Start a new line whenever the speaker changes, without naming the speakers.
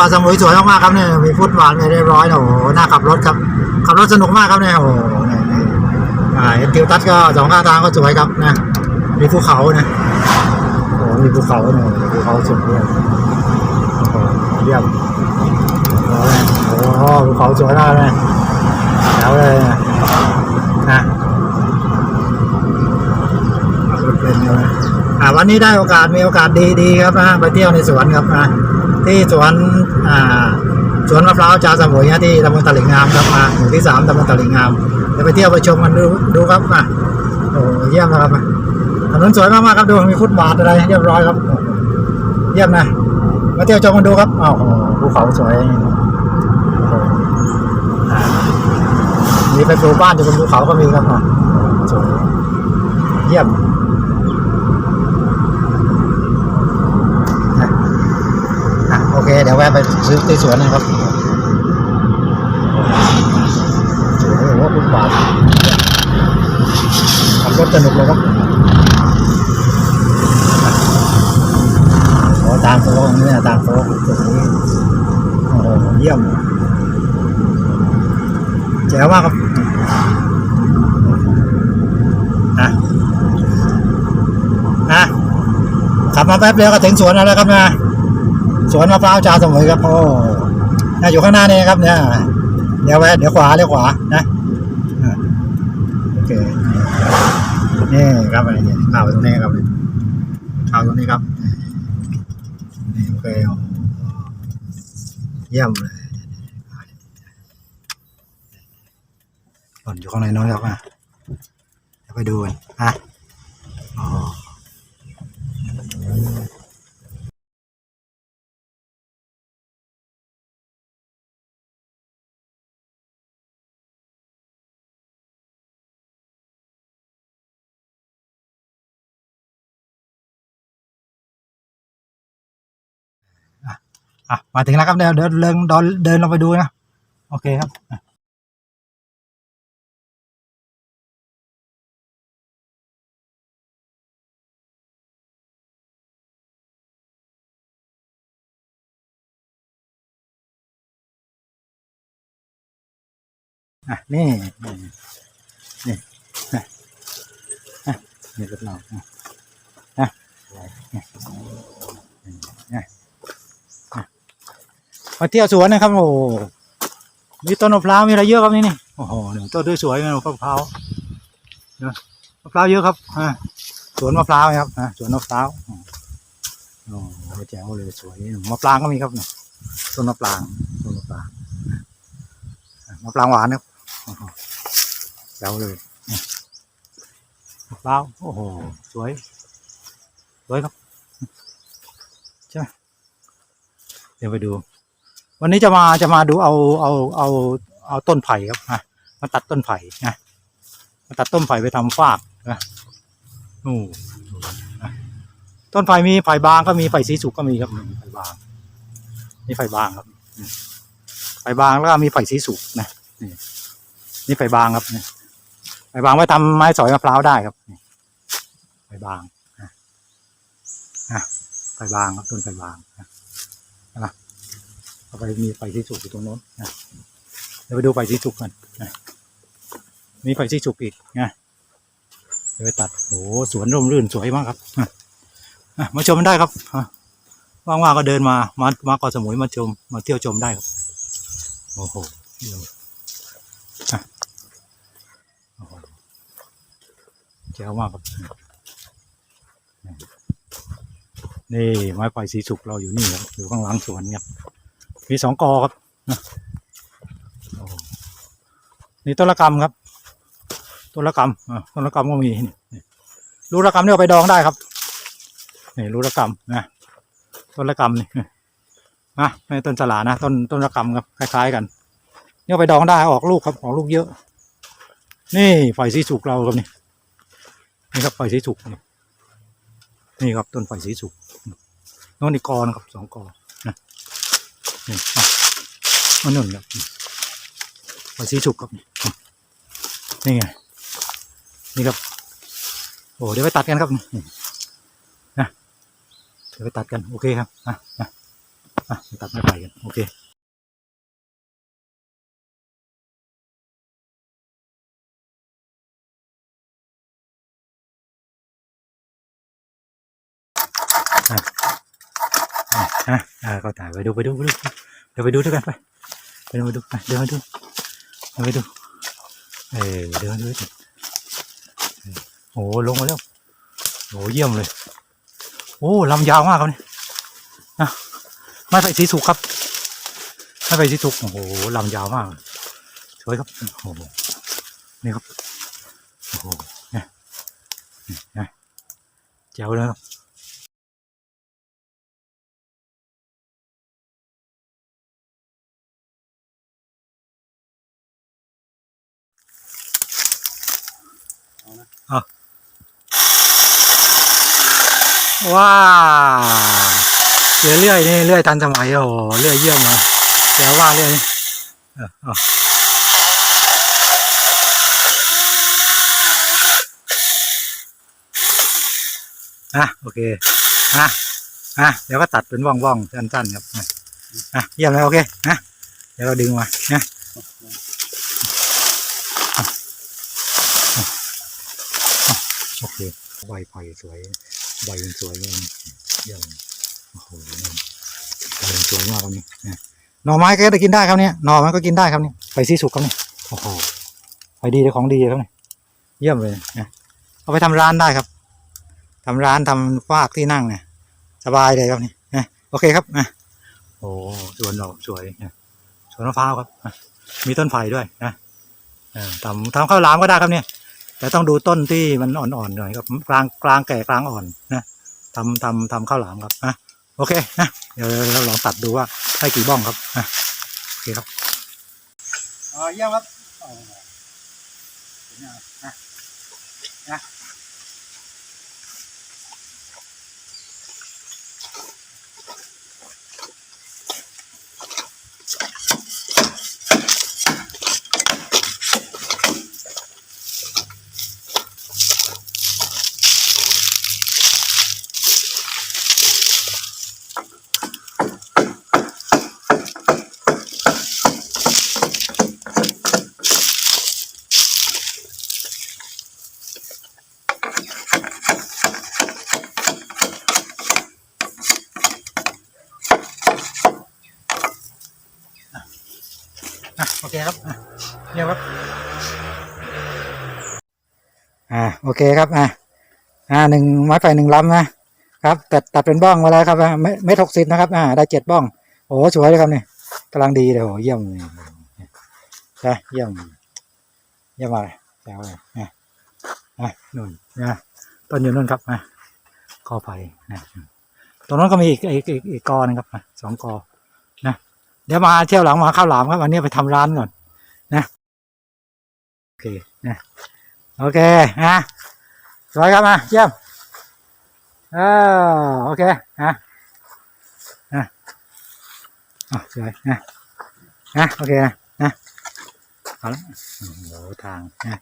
วนเกาะสมุยสวยมากๆครับเนี่ยมีฟุตบาทเรียบร้อยโอ้โหน่าขับรถครับขับรถสนุกมากครับเนี่ยโอ้โหเนี่ยเนี่ยอ่าเห็นทิวทัศก็สองข้างทางก็สวยครับนะมีภูเขานะโอ้มีภูเขาเนี่ยภูเขาสวยด้วยโอ้โหเยี่ยมโอ้โหภูเขาสวยมากเลยแล้วเลยนะเป็นเลยอ่าวันนี้ได้โอกาสมีโอกาสดีๆครับนะไปเที่ยวในสวนครับนะ ที่สวนอ่าสวนมะพร้าวจาสมุยนะที่ตำบลตลิ่งงามครับมาหมู่ที่สามตำบลตลิ่งงามเดี๋ยวไปเที่ยวไปชมกันดูดูครับมาโอ้เยี่ยมนะครับมาถนนสวยมากๆครับดูมีฟุตบาทอะไรเรียบร้อยครับ เยี่ยมนะมาเที่ยวชมกันดูครับอ้าวโอ้โหภูเขาสวยมีไปปลูกบ้านอยู่บนภูเขาก็มีครับอะสวยเยี่ยมนะอะโอเค เดี๋ยวแวะไป ซื้อที่สวนนะครับสวยโอ้โหฟุตบาทขับรถสนุกเลยครับโอ้ตามโฟกนี่นะตามโฟกตรงนี้โอ้โหเยี่ยมแจ๋วมากครับนะนะขับมาแป๊บเดียวก็ถึงสวนแล้วครับนะ สวนมะพร้าวจาสมุยครับโอ้น่าอยู่ข้างหน้านี่ครับเนี่ย เดี๋ยวแวะเดี๋ยวขวาเดี๋ยวขวานะโอเคนี่ครับอะไรเนี่ยข่าวตรงนี้ครับข่าวตรงนี้ครับนี่โอเคโอ้โหเยี่ยมเลยหล่นอยู่ข้างในน้นครับอะเดี๋ยวไปดูกันอะ อะมาถึงแล้วครับเดี๋ยวเดินเดินเดินลงไปดูนะโอเคครับอะนี่นี่นี่นี่รถเราอะอะนี่นี่ มาเที่ยวสวนนะครับ โอ้โหมีต้นมะพร้าวมีอะไรเยอะครับนี่นี่โอ้โหหนึ่งต้นด้วยสวยนะมะพร้าวนะมะพร้าวเยอะครับอ่าสวนมะพร้าวครับอ่าสวนมะพร้าวโอ้โหแจ๋วเลยสวยมะปรางก็มีครับเนี่ยต้นมะปรางต้นมะปรางมะปรางหวานครับโอ้โหแจ๋วเลยมะพร้าวโอ้โหสวยสวยครับใช่เดี๋ยวไปดู วันนี้จะมาจะมาดูเอาเอาเอาเอาต้นไผ่ครับนะมาตัดต้นไผ่นะมาตัดต้นไผ่ไปทำฟากนะนู่นะต้นไผ่มีไผ่บางก็มีไผ่สีสุกก็มีครับมีไผ่บางนี่ไผ่บางครับไผ่บางแล้วก็มีไผ่สีสุกนะนี่นี่ไผ่บางครับไผ่บางไว้ทำไม้สอยมะพร้าวได้ครับไผ่บางนะนะไผ่บางครับต้นไผ่บางนะ เอาไปมีไฟที่สุกอยู่ตรงโน้นนะเดี๋ยวไปดูไฟที่สุกกันนะมีไฟที่สุกอีกนะเดี๋ยวไปตัดโอ้สวนร่มรื่นสวยมากครับอะมาชมกันได้ครับว่างๆก็เดินมามามาเกาะสมุยมาชมมาเที่ยวชมได้ครับโอ้โหเจ๋วมากครับนี่ไม้ไฟสีสุกเราอยู่นี่ครับอยู่ข้างหลังสวนครับ มีสองกอครับนี่ต้นละกำครับต้นละกำอ่าต้นละกำก็มีนี่รูละกำเนี่ยเอาไปดองได้ครับนี่รูละกำนะต้นละกำนี่นะไม่ต้นสลานะต้นต้นละกำครับคล้าย ๆ กันเนี่ยเอาไปดองได้ออกลูกครับออกลูกเยอะ นี่ไฟสีสุกเราครับนี่นี่ครับไฟสีสุกนี่นี่ครับต้นไฟสีสุกโน่นอีกกอนะครับสองกอ นี่อะอันนั้นครับใบสีสุกครับนี่ไงนี่ครับโอ้เดี๋ยวไปตัดกันครับนี่นะเดี๋ยวไปตัดกันโอเคครับอะอะอะตัดไม้ไผ่กันโอเคอะ อะอะอะก็ถ่ายไปดูไปดูไปดูเดี๋ยวไปดูด้วยกันไปไปดูไปดูไปเดินมาดูเดินไปดูเออเดินดูโอ้โหลงมาแล้วโอ้เยี่ยมเลย โอ้ลำยาวมากครับเนี่ยนะไม้ไผ่สีสุกครับไม้ไผ่สีสุกโอ้โหลำยาวมากสวยครับโอ้โหนี่ครับโอ้โหเนี่ยเนี่ยแจ๋วเลยครับ ว้าวเรือเลื่อยนี่เลื่อยทันสมัยโอ้โหเลื่อยเยี่ยมเลยแจ๋วว่าเลื่อยนี่อ๋ออะโอเคอะอะเดี๋ยวก็ตัดเป็นว่องๆสั้นๆครับอะเยี่ยมเลยโอเคนะเดี๋ยวเราดึงมานะโอเคใบไผ่สวย ใบมันสวยเลยเยี่ยมโอ้โหใบมันสวยมากครับนี่นะหน่อไม้ก็ได้กินได้ครับเนี่ยหน่อไม้ก็กินได้ครับนี่ไปซีสุกครับนี่โอ้โหไปดีเลยของดีครับนี่เยี่ยมเลยนะเอาไปทำร้านได้ครับทำร้านทำฟากที่นั่งเนี่ยสบายเลยครับนี่นะโอเคครับนะโอ้สวนดอกสวยนะสวนมะพร้าวครับมีต้นไผ่ด้วยนะทำทำข้าวหลามก็ได้ครับเนี่ย แต่ต้องดูต้นที่มันอ่อนๆหน่อยครับกลางกลางแก่กลางอ่อนนะทำทำทำข้าวหลามครับนะโอเคนะเดี๋ยวเราลองตัดดูว่าได้กี่บ้องครับนะโอเคครับอ๋อเยี่ยมครับนะนะ อะโอเคครับเยี่ยครับอ่าโอเคครับอะอ่าหนึ่งไม้ไฟหนึ่งลำนะครับตัดตัดเป็นบ้องมาแล้วครับอะเมเม็ดหกสิบนะครับอ่าได้เจ็ดบ้องโอ้โหสวยเลยครับเนี่ยกำลังดีเลยโอ้โหเยี่ยมเลยใช่เยี่ยมเยี่ยมมาเลยแจ๋วเลยอะอะนู่นนะต้นอยู่นู่นครับอะกอไผ่นะตรงนั้นก็มีอีกอีกอีกกอหนึงครับอะสองกอ เดี๋ยวมาเที่ยวหลังมาข้าวหลามครับวันนี้ไปทำร้านก่อนนะโอเคนะโอเคนะสวยครับมาเยี่ยมเออโอเคนะนะอะสวยนะนะโอเคนะนะเอาละโอ้โหทางนะ